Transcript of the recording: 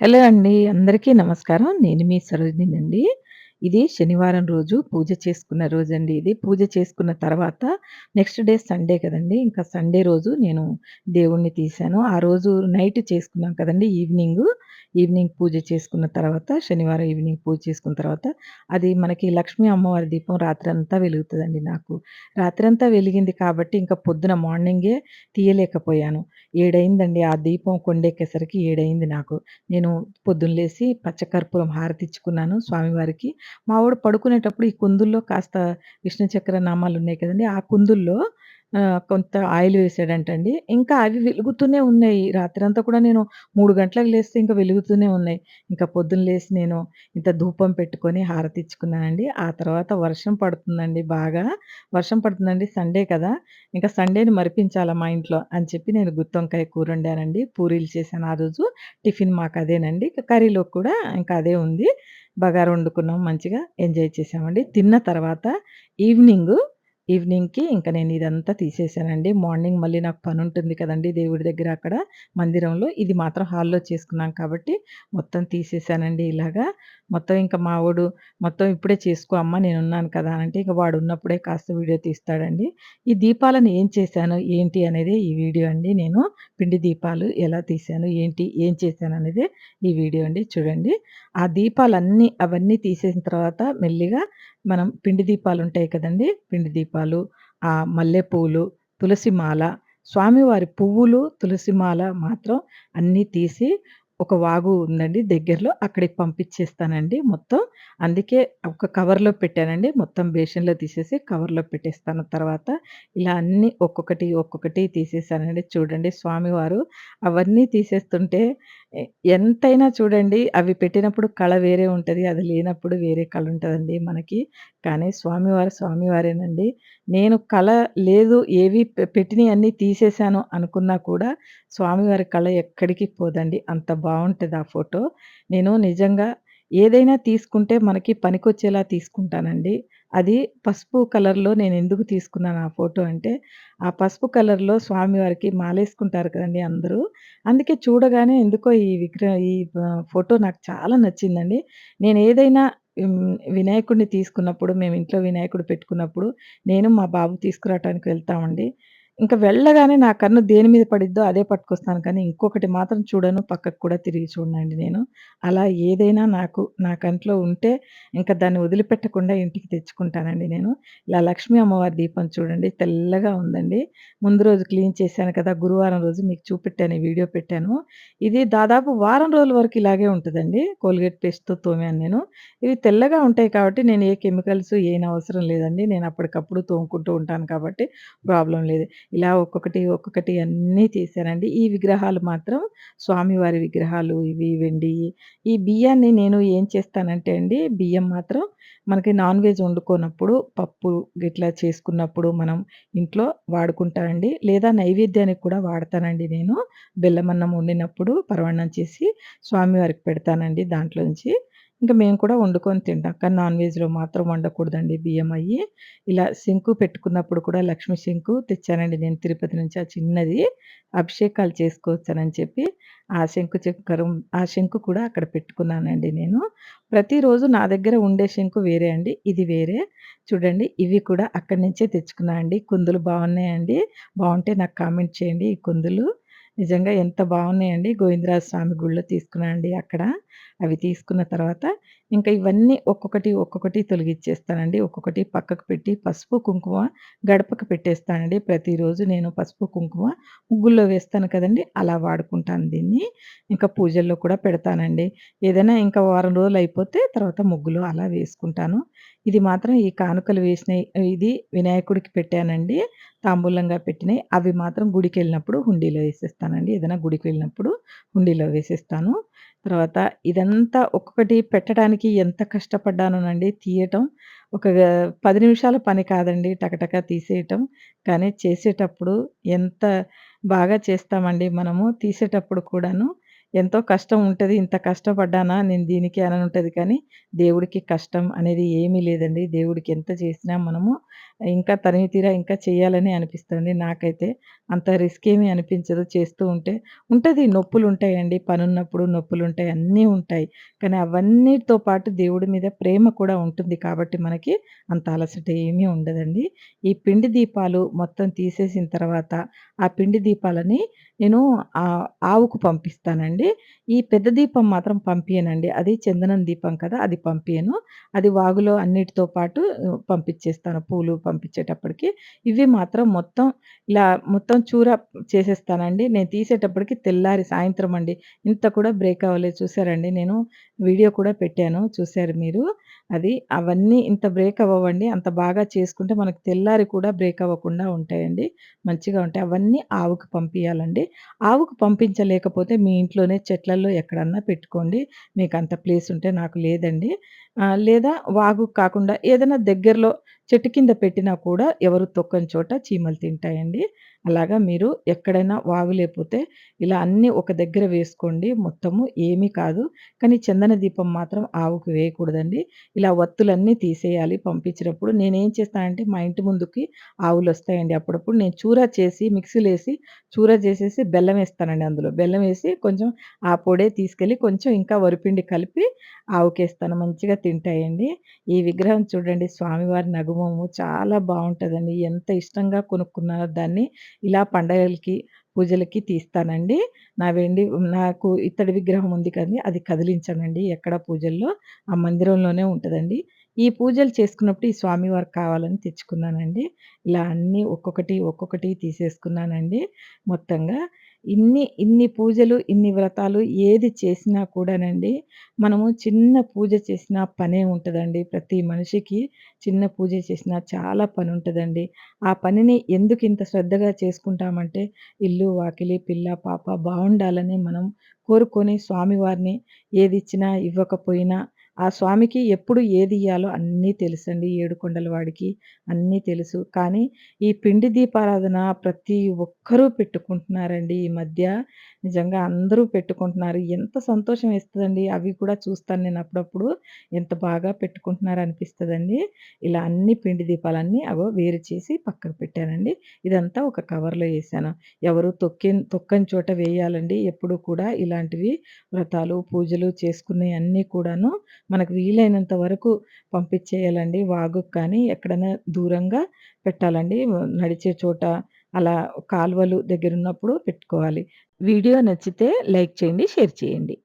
Hello అండి. అందరికీ నమస్కారం. నేను మీ సరోజినండి. ఇది శనివారం రోజు పూజ చేసుకున్న రోజు అండి ఇది. పూజ చేసుకున్న తర్వాత నెక్స్ట్ డే సండే కదండి ఇంకా సండే రోజు నేను దేవుడిని తీశాను. ఆ రోజు నైట్ చేసుకున్నాం కదండి ఈవినింగ్ ఈవినింగ్ పూజ చేసుకున్న తర్వాత శనివారం ఈవినింగ్ పూజ చేసుకున్న తర్వాత అది మనకి లక్ష్మీ అమ్మవారి దీపం రాత్రంతా వెలుగుతుందండి నాకు. రాత్రంతా వెలిగింది కాబట్టి ఇంకా పొద్దున మార్నింగే తీయలేకపోయాను. ఏడైందండి ఆ దీపం కొండెక్కేసరికి ఏడైంది నాకు. నేను పొద్దున్న లేసి పచ్చకర్పూరం హారతిచ్చుకున్నాను స్వామివారికి. మా వాడు పడుకునేటప్పుడు ఈ కుందుల్లో కాస్త విష్ణు చక్ర నామాలున్నాయి కదండీ! ఆ కుందుల్లో ఆహ్, కొంత ఆయిల్ వేసాడంటండి. ఇంకా అవి వెలుగుతూనే ఉన్నాయి. రాత్రంతా కూడా నేను 3 గంటలకు లేస్తే ఇంకా వెలుగుతూనే ఉన్నాయి. ఇంకా పొద్దున్న లేసి నేను ఇంత ధూపం పెట్టుకొని హారతిచ్చుకున్నానండి. ఆ తర్వాత వర్షం పడుతుందండి బాగా. వర్షం పడుతుందండి సండే కదా! ఇంకా సండేని మరిపించాలా మా ఇంట్లో అని చెప్పి నేను గుత్తొంకాయ కూరొండానండి. పూరీలు చేశాను ఆ రోజు. టిఫిన్ మాకదేనండి. కర్రీలోకి కూడా ఇంకా అదే ఉంది. బగారా వండుకున్నాం మంచిగా ఎంజాయ్ చేసామండి తిన్న తర్వాత ఈవినింగ్ ఈవినింగ్‌కి ఇంకా నేను ఇదంతా తీసేసానండి. మార్నింగ్ మళ్ళీ నాకు పని ఉంటుంది కదండి దేవుడి దగ్గర అక్కడ మందిరంలో. ఇది మాత్రం హాల్‌లో చేసుకున్నాం కాబట్టి మొత్తం తీసేసానండి ఇలాగా. మొత్తం ఇంకా మావాడు మొత్తం ఇప్పుడే చేసుకో అమ్మ నేనున్నాను కదా! అంటే ఇంక వాడున్నప్పుడే కాస్త వీడియో తీస్తాడండి. ఈ దీపాలను ఏం చేశాను, ఏంటి అనేది ఈ వీడియో అండి నేను. పిండి దీపాలు ఎలా తీశాను, ఏంటి, ఏం చేశాననేదే ఈ వీడియో అండి చూడండి. ఆ దీపాలన్నీ అవన్నీ తీసేసిన తర్వాత మెల్లిగా మనం పిండి దీపాలు ఉంటాయి కదండీ! పిండి దీపాలు, ఆ మల్లె పూలు, తులసి మాల, స్వామివారి పువ్వులు, తులసి మాల మాత్రం అన్నీ తీసి ఒక వాగు ఉందండి దగ్గరలో అక్కడికి పంపించేస్తానండి మొత్తం. అందుకే ఒక కవర్‌లో పెట్టానండి. మొత్తం బేషన్‌లో తీసేసి కవర్‌లో పెట్టేస్తాను తర్వాత. ఇలా అన్నీ ఒక్కొక్కటి, ఒక్కొక్కటి తీసేసానండి. చూడండి స్వామివారు అవన్నీ తీసేస్తుంటే ఎ ఎంతైనా చూడండి అవి పెట్టినప్పుడు కళ వేరే ఉంటది. అది లేనప్పుడు వేరే కళ ఉంటదండి మనకి. కానీ స్వామివారు స్వామివారేనండి. నేను కళ లేదు ఏవి పె పెట్టినయన్నీ తీసేసాను అనుకున్నా కూడా స్వామివారి కళ ఎక్కడికి పోదండి. అంత బావుంటది ఆ ఫోటో. నేను నిజంగా ఏదైనా తీసుకుంటే మనకి పనికొచ్చేలా తీసుకుంటానండి. అది పసుపు కలర్‌లో నేనెందుకు తీసుకున్నాను ఆ ఫోటో అంటే, ఆ పసుపు కలర్‌లో స్వామివారికి మాలేసుకుంటారు కదండీ అందరూ. అందుకే చూడగానే ఎందుకో ఈ విగ్రహ ఈ ఆహ్, ఫోటో నాకు చాలా నచ్చిందండి. నేనేదైనా హ్మ్. వినాయకుడిని తీసుకున్నప్పుడు మేము ఇంట్లో వినాయకుడు పెట్టుకున్నప్పుడు నేను మా బాబు తీసుకురావటానికి వెళ్తామండి. ఇంక వెళ్ళగానే నా కన్ను దేని మీద పడిద్దో అదే పట్టుకొస్తాను కానీ ఇంకొకటి మాత్రం చూడను. పక్కకు కూడా తిరిగి చూడనండి నేను. అలా ఏదైనా నాకు నా కంట్లో ఉంటే ఇంక దాన్ని వదిలిపెట్టకుండా ఇంటికి తెచ్చుకుంటానండి నేను. ఇలా లక్ష్మీ అమ్మవారి దీపం చూడండి తెల్లగా ఉందండి. ముందు రోజు క్లీన్ చేశాను కదా! గురువారం రోజు మీకు చూపెట్టాను. ఈ వీడియో పెట్టాను. ఇది దాదాపు వారం రోజుల వరకు ఇలాగే ఉంటదండి. కోల్‌గేట్ పేస్ట్‌తో తోమాను నేను. ఇవి తెల్లగా ఉంటాయి కాబట్టి నేను ఏ కెమికల్స్ ఏయనవసరం లేదండి. నేను అప్పటికప్పుడు తోముకుంటూ ఉంటాను కాబట్టి ప్రాబ్లమ్ లేదు. ఇలా ఒక్కొక్కటి, ఒక్కొక్కటి అన్నీ చేశానండి ఈ విగ్రహాలు మాత్రం స్వామివారి విగ్రహాలు ఇవి వెండి ఈ బియ్యాన్ని నేను ఏం చేస్తానంటే అండి, బియ్యం మాత్రం మనకి నాన్ వెజ్ వండుకోనప్పుడు, పప్పు గిట్లా చేసుకున్నప్పుడు మనం ఇంట్లో వాడుకుంటానండి లేదా నైవేద్యానికి కూడా వాడతానండి నేను. బెల్లమన్నం వండినప్పుడు పరమాన్నం చేసి స్వామివారికి పెడతానండి దాంట్లోంచి. ఇంక మేము కూడా వండుకొని తింటాం. కానీ నాన్ వెజ్‌లో మాత్రం వండకూడదండి బియ్యం అయ్యి. ఇలా శంకు పెట్టుకున్నప్పుడు కూడా లక్ష్మి సింకు తెచ్చానండి నేను తిరుపతి నుంచి ఆ చిన్నది. అభిషేకాలు చేసుకోవచ్చానని చెప్పి ఆ శంకు చక్రం ఆ శంకు కూడా అక్కడ పెట్టుకున్నానండి నేను. ప్రతిరోజు నా దగ్గర ఉండే శంకు వేరే అండి. ఇది వేరే. చూడండి ఇవి కూడా అక్కడి నుంచే తెచ్చుకున్నా అండి. కుందులు బాగున్నాయండి బాగుంటే నాకు కామెంట్ చేయండి ఈ కుందులు. నిజంగా ఎంత బాగున్నాయండి గోవిందరాజ స్వామి గుళ్ళో తీసుకున్నానండి అక్కడ. అవి తీసుకున్న తర్వాత ఇంకా ఇవన్నీ ఒక్కొక్కటి, ఒక్కొక్కటి తొలగిచ్చేస్తానండి. ఒక్కొక్కటి పక్కకు పెట్టి పసుపు, కుంకుమ గడపకు పెట్టేస్తానండి. ప్రతిరోజు నేను పసుపు, కుంకుమ ముగ్గుల్లో వేస్తాను కదండి అలా వాడుకుంటాను దీన్ని. ఇంకా పూజల్లో కూడా పెడతానండి. ఏదైనా ఇంకా వారం రోజులు అయిపోతే తర్వాత ముగ్గులో అలా వేసుకుంటాను. ఇది మాత్రం ఈ కానుకలు వేసినయి ఇది వినాయకుడికి పెట్టానండి. తాంబూలంగా పెట్టినాయి అవి మాత్రం గుడికెళ్ళినప్పుడు హుండీలో వేసేస్తానండి. ఏదైనా గుడికి వెళ్ళినప్పుడు హుండీలో వేసేస్తాను. తర్వాత ఇదంతా ఒక్కొక్కటి పెట్టడానికి ఎంత కష్టపడ్డానోనండి తీయటం. ఒక పది నిమిషాల పని కాదండి టకటక తీసేయటం. కానీ చేసేటప్పుడు ఎంత బాగా చేస్తామండి మనము. తీసేటప్పుడు కూడాను ఎంతో కష్టం ఉంటుంది ఇంత కష్టపడ్డానా నేను దీనికి అని ఉంటుంది కానీ, దేవుడికి కష్టం అనేది ఏమీ లేదండి. దేవుడికి ఎంత చేసినా మనము ఇంకా తనివి తీరా ఇంకా చేయాలని అనిపిస్తుంది నాకైతే. అంత రిస్క్ ఏమీ అనిపించదు చేస్తూ ఉంటే. ఉంటుంది నొప్పులు ఉంటాయండి పనున్నప్పుడు నొప్పులు ఉంటాయి అన్నీ ఉంటాయి. కానీ అవన్నిటితో పాటు దేవుడి మీద ప్రేమ కూడా ఉంటుంది కాబట్టి మనకి అంత అలసట ఏమీ ఉండదండి. ఈ పిండి దీపాలు మొత్తం తీసేసిన తర్వాత ఆ పిండి దీపాలని నేను ఆవుకు పంపిస్తానండి. ఈ పెద్ద దీపం మాత్రం పంపించనండి అది చందనం దీపం కదా! అది పంపియను. అది వాగులో అన్నిటితో పాటు పంపించేస్తాను పూలు పంపించేటప్పటికి. ఇవి మాత్రం మొత్తం ఇలా మొత్తం చూర చేసేస్తానండి. నేను తీసేటప్పటికి తెల్లారి సాయంత్రం అండి. ఇంత కూడా బ్రేక్ అవ్వలేదు చూసారండి. నేను వీడియో కూడా పెట్టాను చూసారు మీరు. అది అవన్నీ ఇంత బ్రేక్ అవ్వండి అంత బాగా చేసుకుంటే మనకు తెల్లారి కూడా బ్రేక్ అవ్వకుండా ఉంటాయండి. మంచిగా ఉంటాయి. అవన్నీ ఆవుకు పంపించాలండి ఆవుకు పంపించలేకపోతే మీ ఇంట్లో ఇంట్లోనే చెట్లల్లో ఎక్కడన్నా పెట్టుకోండి. అంత ప్లేస్ ఉంటే నాకు లేదండి. లేదా వాగుకి కాకుండా ఏదైనా దగ్గరలో చెట్టు కింద పెట్టినా కూడా ఎవరు తొక్కని చోట చీమలు తింటాయండి. అలాగా మీరు ఎక్కడైనా వాగు లేపోతే ఇలా అన్నీ ఒక దగ్గర వేసుకోండి మొత్తము ఏమీ కాదు. కానీ చందన దీపం మాత్రం ఆవుకి వేయకూడదండి. ఇలా వత్తులన్నీ తీసేయాలి పంపించినప్పుడు. నేనేం చేస్తానంటే మా ఇంటి ముందుకి ఆవులొస్తాయండి అప్పుడప్పుడు. నేను చూరా చేసి మిక్సీలో వేసి చూరా చేసేసి బెల్లం వేస్తానండి అందులో. బెల్లం వేసి కొంచెం ఆ పొడే తీసుకెళ్ళి కొంచెం ఇంకా వరిపిండి కలిపి ఆవుకేస్తాను. మంచిగా తింటాయండి. ఈ విగ్రహం చూడండి స్వామివారి నగుమోము చాలా బావుంటదండి. ఎంత ఇష్టంగా కొనుక్కున్నానో దాన్ని ఇలా పండగలకి, పూజలకి తీస్తానండి. నా వెండి నాకు ఇత్తడి విగ్రహం ఉంది కానీ అది కదిలించనండి ఎక్కడ పూజల్లో. ఆ మందిరంలోనే ఉంటదండి. ఈ పూజలు చేసుకున్నప్పుడు ఈ స్వామివారికి కావాలని తెచ్చుకున్నానండి. ఇలా అన్నీ ఒక్కొక్కటి, ఒక్కొక్కటి తీసేసుకున్నానండి మొత్తంగా. ఇన్ని, ఇన్ని పూజలు, ఇన్ని వ్రతాలు ఏది చేసినా కూడానండి మనము చిన్న పూజ చేసినా పనే ఉంటుందండి. ప్రతి మనిషికి చిన్న పూజ చేసినా చాలా పని ఉంటుందండి. ఆ పనిని ఎందుకు ఇంత శ్రద్ధగా చేసుకుంటామంటే ఇల్లు, వాకిలి, పిల్ల, పాప బాగుండాలని మనం కోరుకొని స్వామివారిని ఏది ఇచ్చినా ఇవ్వకపోయినా ఆ స్వామికి ఎప్పుడు ఏదియ్యాలో అన్నీ తెలుసండి. ఏడుకొండల వాడికి అన్నీ తెలుసు. కానీ ఈ పిండి దీపారాధన ప్రతి ఒక్కరూ పెట్టుకుంటున్నారండి ఈ మధ్య. నిజంగా అందరూ పెట్టుకుంటున్నారు. ఎంత సంతోషం ఇస్తుందండి అవి కూడా చూస్తాను నేను అప్పుడప్పుడు. ఎంత బాగా పెట్టుకుంటున్నారు అనిపిస్తుందండి ఇలా అన్ని పిండి దీపాలన్నీ అగో వేరు చేసి పక్కకు పెట్టానండి. ఇదంతా ఒక కవర్‌లో ఏశాను. ఎవరు తొక్కిన్ తొక్కని చోట వేయాలండి. ఎప్పుడు కూడా ఇలాంటివి వ్రతాలు, పూజలు చేసుకునేయన్నీ కూడాను మనకు వీలైనంత వరకు పంపించేయాలండి. వాగుకు కానీ ఎక్కడైనా దూరంగా పెట్టాలండి. నడిచే చోట అలా కాలువలు దగ్గరున్నప్పుడు పెట్టుకోవాలి. వీడియో నచ్చితే లైక్ చేయండి, షేర్ చేయండి.